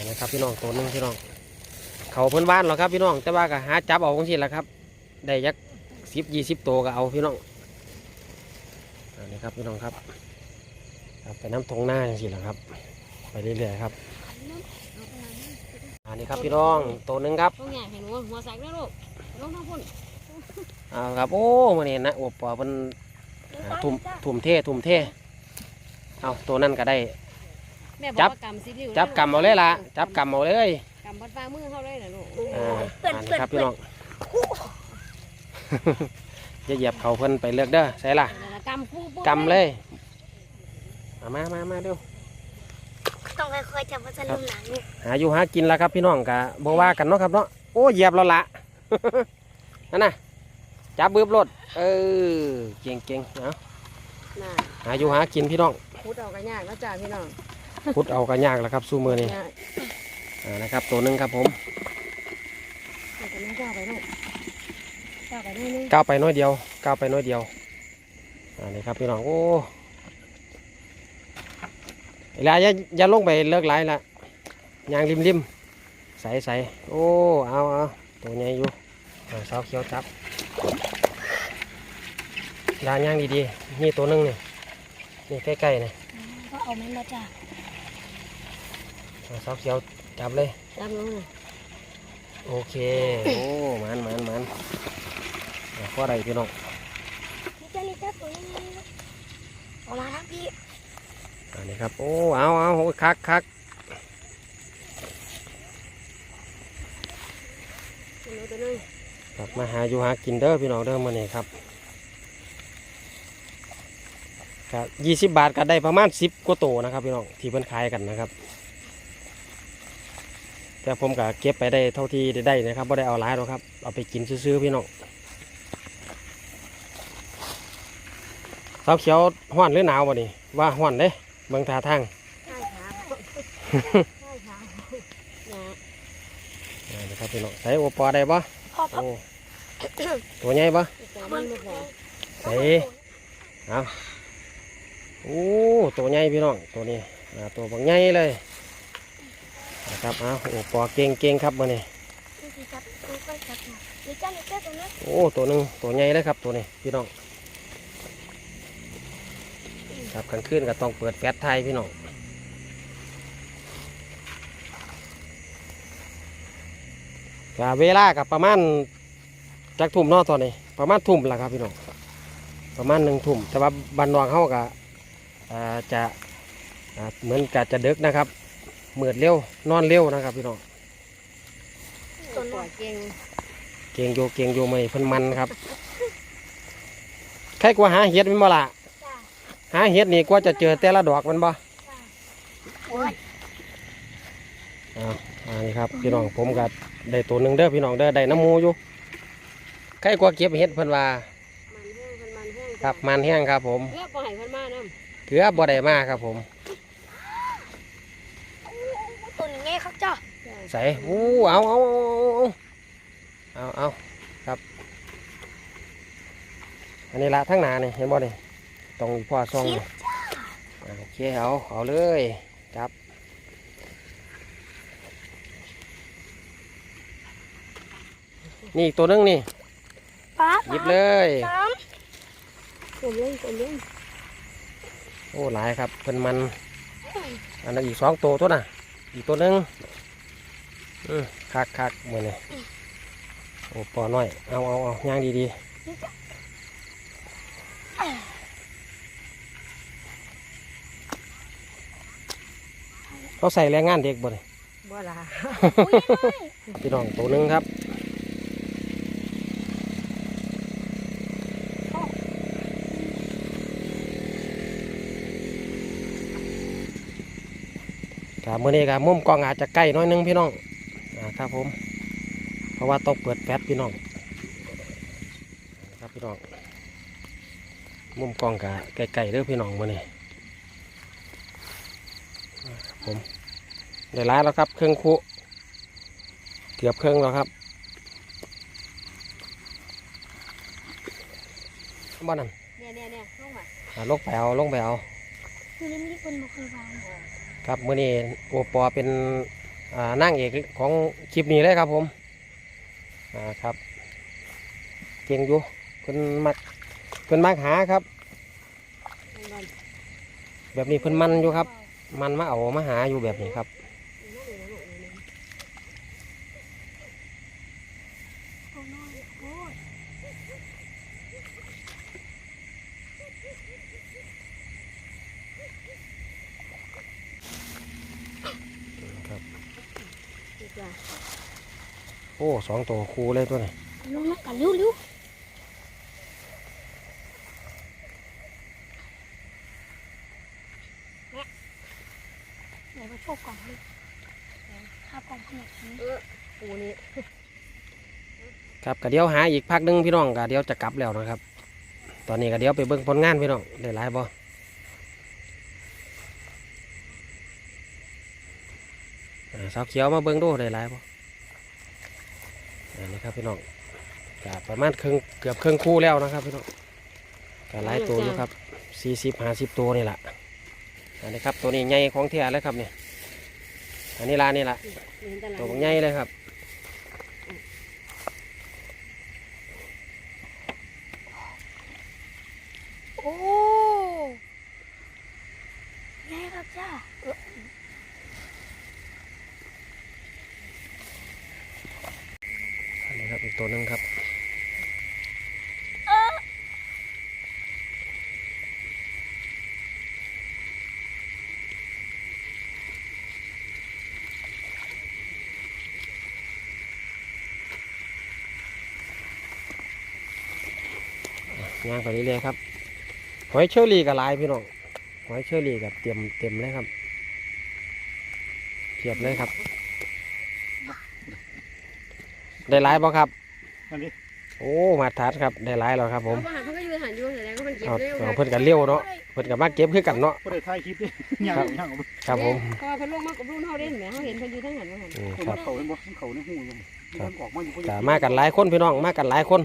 อันนะครับพี่น้องตัวหนึงพี่น้อง เขาเพิ่นบ้านหรอกครับพี่น้องแต่ว่าก็หาจับเอาของสิแหละครับ ได้ยักสิบยี่สิบตัวก็เอาพี่น้องอันนี้ครับพี่น้องครับครับไปน้ำทงหน้าจังสิแหละครับ ไปเรื่อยๆครับอันนี้ครับพี่น้องตัวหนึ่งครับต้องใหญ่ให้หนูหัวใสนะลูกลงทั้งพุ่นเอาครับโอ้มันนี่นะอวบปอมันอ่าทุ่มทุ่มเททุ่มเทเอาตัวนั้นก็ได้ แม่บอจักบว่ากำสิริ้วจับกำเอาเลยล่ะจับกำเอาเลยกำบัดฟ้ามือเข้าเลยนะลูกอ่าอันนี้ครับพี่น้องอย่าเหยียบเขาเพิ่นไปเลือกเด้อใช่ล่ะนั่นล่ะกำคู่ปุ๊บกำเลยเอามามามาเร็วต้องค่อยๆจับมันจะลืมหนังหาอยู่หากินแล้วครับพี่น้องกะบ่ว่ากันเนาะครับเนาะโอ้เหยียบเราละนั่นน่ะจับบืบรถเออเก่งเก่งๆเอาน่ะหาอยู่หากินพี่น้องพุดเอากันยากแล้วจ้าพี่น้อง พุดเอากันยากแล้วครับสู้มือนี่ยากอ่านะครับ ตัวหนึงครับผมเอากันน้องก้าวไปลูกก้าวไปนิดนึงก้าวไปน้อยเดียวก้าวไปน้อยเดียวอันนี้ครับพี่น้องโอ้เวลาอย่าอย่าลงไปเลิกไหลละยางริมริมๆใสใสๆโอ้เอาเอาตัวใหญ่อยู่เอาสาวเขียวจับดานยางดีๆนี่ตัวหนึงนี่นี่ใกล้ๆนี่ก็เอามันมาจ้ะเอา สาวเขียวจับเลย จับลงเลยโอเค โอ้มันมันมันเอาข้อใดพี่น้องนี่จ้านี่จ้าตัวนี้เอามาครับพี่อันนี้ครับโอ้เอาเอาโอ้คักคักตัวนู้นตัวนึงครับมาหาอยู่หากินเด้อพี่น้องเด้อมาเนี่ยครับครับยี่สิบบาทก็ได้ประมาณสิบกว่าโตวนะครับพี่น้องที่เพิ่นขายกันนะครับ แต่ผมก็เก็บไปได้เท่าที่ได้นะครับไม่ได้เอาหลายหรอกครับ เอาไปกินซื้อๆพี่น้องสาวเขียวห้อนหรือหนาวบ่นี่ว่าห้อนเด้เบิ่งท่าทางใช่ครับใช่ครับนะอ่านะครับพี่น้องใส่โอปอได้ปะพ่อพ่อโอ้ตัวใหญ่ปะตัวมันไม่พอใส่เอาโอ้ตัวใหญ่พี่น้องตัวนี้อ่าตัวบางใหญ่เลย นะครับเอาโอปอเก่งเก่งๆครับมาเนี่ยนี่สิจับค่อยๆจับนะนี่จ้านี่จ้าตัวนี้โอ้ตัวหนึ่งตัวใหญ่เลยครับตัวนี้พี่น้องครับกลางคืนก็ต้องเปิดแฟลชไทยพี่น้องกเวลากับประมาณจากทุ่มเนอตอนนี้ ประมาณทุ่มละครับพี่น้องประมาณหนึ่งทุ่มแต่ว่าบันนองเขาก็อ่าจะอ่าเหมือนกับจะดึกนะครับ มืดเร็วนอนเร็วนะครับพี่น้องตัวปล่อยเก่งเก่งโยเก่งโยไม่เพิ่นมันครับใครกว่าหาเห็ดแมันบ่ล่ะจ้าหาเห็ดนี่กว่าจะเจอแต่ละดอกมันบ่โอ้ยอ่าอันนี้ครับพี่น้องผมก็ได้ตัวหนึ่งเด้อพี่น้องเด้อได้น้ำหมูอยู่ใครกว่าเก็บเห็ดเพิ่นว่ามันแห้งมันมันแห้งครับมันแห้งครับผมเลือกปล่อยเพิ่นมาน้เกือบบ่ได้มาครับผม ตัวนี้ไงครับจ้าำ ใส่อู้เอาเอาเอาเอาเอาครับ อันนี้ละทั้งหนานี่เห็นบ่นี่ตรงอีพ่อซองนี่อ่าโอเคเอาเอาเลยจับนี่อีกตัวหนึงนี่ป้าหยิบเลยสามตัวเลี้ยงตัวเลี้ยงโอ้หลายครับเป็นมัน อันนั้นอีกสองตัวตัวน่ะ อีกตัวหนึงอืม คักคักมือนี่โอ้ปอน้อย เอาเอาเอาย่างดีดีเขาใส่แรงงานเด็กบ่นี่บ่ล่ะพี่น้องตัวหนึงครับครับมื่อนี้ครับมุมกล้องอาจจะใกล้หน้อยหนึงพี่น้อง อ่าครับผม เพราะว่าต้องเปิดแฟลชพี่น้องครับพี่น้องมุมกล้องกะไกลๆเด้อพี่น้องมื่อนี้อ่าครับผมได้ร้ายแล้วครับ เครื่องคุเกือบเครื่องแล้วครับบ้านนั่นเนี่ยเนี่ยเนี่ยลงมาอ่าลงไปเอาลงไปเอาคือนี่มีคนมาคุยวางครับมื่อนี้โอปอเป็นอ่า นั่งเอกของคลิปนี้เลยครับผมอ่าครับ เก่งอยู่เพิ่นมักเพิ่นมักหาครับ แบบนี้เพิ่นมันอยู่ครับ มันมาเอามาหาอยู่แบบนี้ครับ โอ้น้อยโอ้ย ครับ ดีกว่า โอ้สองตัวคูเลยตัวนี้ลงมากันเร็วเร็วเนี่ยไหนมาโชว์กล่องเลยข้าวกล่องขนาดนี้เออปูนี่ครับก็เดี๋ยวหาอีกพักหนึงพี่น้องก็เดี๋ยวจะกลับแล้วนะครับ ตอนนี้ก็เดี๋ยวไปเบิ่งผลงานพี่น้องได้หลายบ่อ่าสาวเขียวมาเบิ่งดูได้หลายบ่ อันนี้ครับพี่น้องก็ประมาณครึ่งเกือบครึ่งคู่แล้วนะครับพี่น้องก็หลายตัวอยู่ครับสี่สิบห้าสิบตัวนี่แหละอันนี้ครับตัวนี้ใหญ่ของแท้เลยครับเนี่ยอันนี้ลานี่แหละตัวใหญ่เลยครับโอ้ยายครับจ้าเออ อันนี้ครับอีก ตัวหนึงครับย่างไปเรื่อยๆครับหอยเชอรี่กับลายพี่น้องหอยเชอรี่กับเต็มเต็มเลยครับเทียบเลยครับ ได้หลายบ่ครับ อันนี้โอ้มาทัดครับได้หลายแล้วครับผมเพราะว่าหันเพิ่นก็อยู่หันอยู่แสดงว่ามันเก็บเอาเร็วเอาเพิ่นกันเร็วเนาะเพิ่นกับมาเก็บคือกันเนาะก็ได้ถ่ายคลิปดิย่างย่างเอาไปครับผมเพราะว่าเพิ่นลงมากับรุ่นเฮาเด้เห็นไหมเฮาเห็นเพิ่นอยู่ทั้งหันว่าหันอืมเอาครับเขาเห็นบ่เขาในหูอยู่มันออกมาอยู่ก็มากันหลายคนพี่น้องมากันหลายคน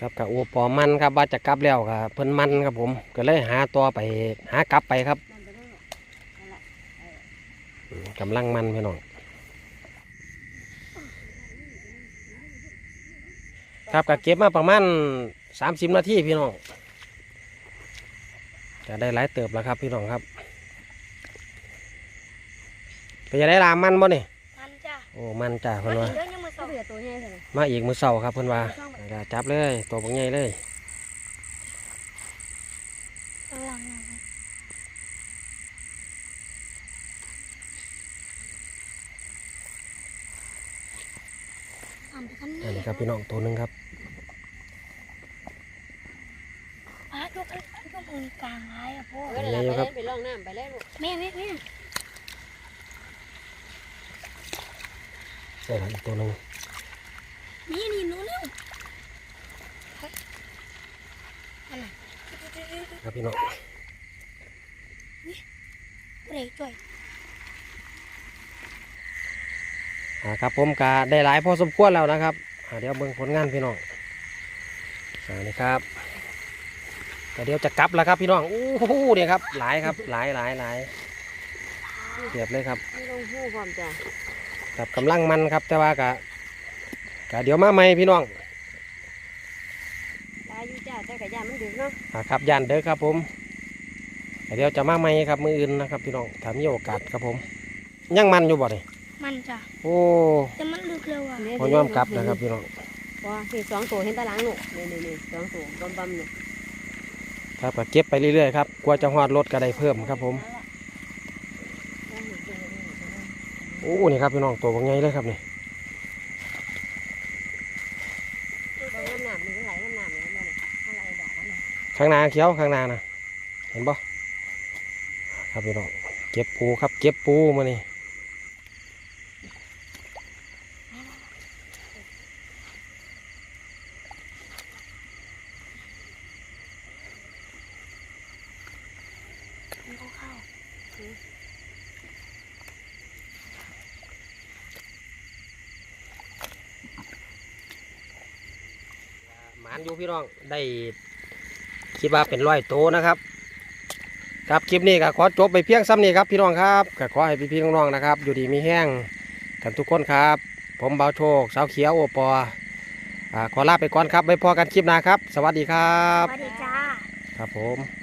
ครับกับโอปอมันครับว่าจะกลับแล้วครับเพิ่นมันครับผม ก็เลยหาตัวไปหากลับไปครับมันไปได้หรอกนั่นแหละอืมกำลังมันพี่น้อง ครับก็เก็บมาประมาณสามสิบนาทีพี่น้องจะได้หลายเติบแล้วครับพี่น้องครับไปจะได้รามมันบ่นี่มันจ้าโอ้มันจ้ามาเพิ่นถึว่างเรื่องยังมาสก็อบเหลือตัวใหญ่เท่านั้นมาอีกมือเสาครับเพิ่นว่าก็จับเลยตัวบักใหญ่เลย กำลังนะครับทำไปกัน อันนี้ครับพี่น้องตัวหนึงครับปาดูกันก็มือกลางร้ายอะพ่อเออนั่นล่ะไปเล่นไปล่องน้ำไปเล่นลูกแม่แม่แม่ใช่ครับอีกตัวหนึงนี่นี่หนูเร็วอันไหนครับพี่น้องเบรกช่วย อ่า ครับผมก็ได้หลายพอสมควรแล้วนะครับอ่าเดี๋ยวเบิ่งผลงานพี่น้องอ่านี่ครับก็เดี๋ยวจะกลับแล้วครับพี่น้องอู้หูเนี่ยครับหลายครับหลายหลายหลายเรียบเลยครับไม่ต้องหู้พร้อมจ้ะกับกำลังมันครับแต่ว่ากะกะเดี๋ยวมาใหม่พี่น้องตายอยู่จ้าแต่กะยานมันดึกเนาะอ่าครับย่านเด้อครับผมก็เดี๋ยวจะมาใหม่ครับมืออื่นนะครับ พี่น้องถ้ามีโอกาสครับผม ยังมันอยู่บ่เนี่ย มันจ้ะโอ้แต่มันลึกเร็วอะพอยอมกลับนะครับพี่น้องว่านี่สองตัวเห็นตาหลังลูกนี่นี่นี่สองตัวบอมบอมๆนี่ครับก็เก็บไปเรื่อยๆครับกว่าจะหอดรถก็ได้เพิ่มครับผมโอ้นี่ครับพี่น้องตัวบางใหญ่เลยครับนี่บางน้ำน้ำนี่มันไหลน้ำน้ำนี่มันเนี่ยมันไหลดอกมันเนี่ยข้างหน้าเขียวข้างหน้านะเห็นบ่ครับพี่น้องเก็บปูครับ เก็บปูมานี่ มันเข้าเข้า หมาน อยู่พี่น้องได้คิดว่าเป็นร้อยโตวนะครับ ครับคลิปนี้ก็ขอจบไปเพียงซ้ำนี้ครับพี่น้องครับก็ขอให้พี่ๆน้องๆนะครับ อยู่ดีมีแห้งกันทุกคนครับ ผมเบาโชคสาวเขียวโอปออ่าขอลาไปก่อนครับไว้พอกันคลิปหน้าครับ สวัสดีครัสบวัสดีจ้า ครับผมหนึ่งสวัส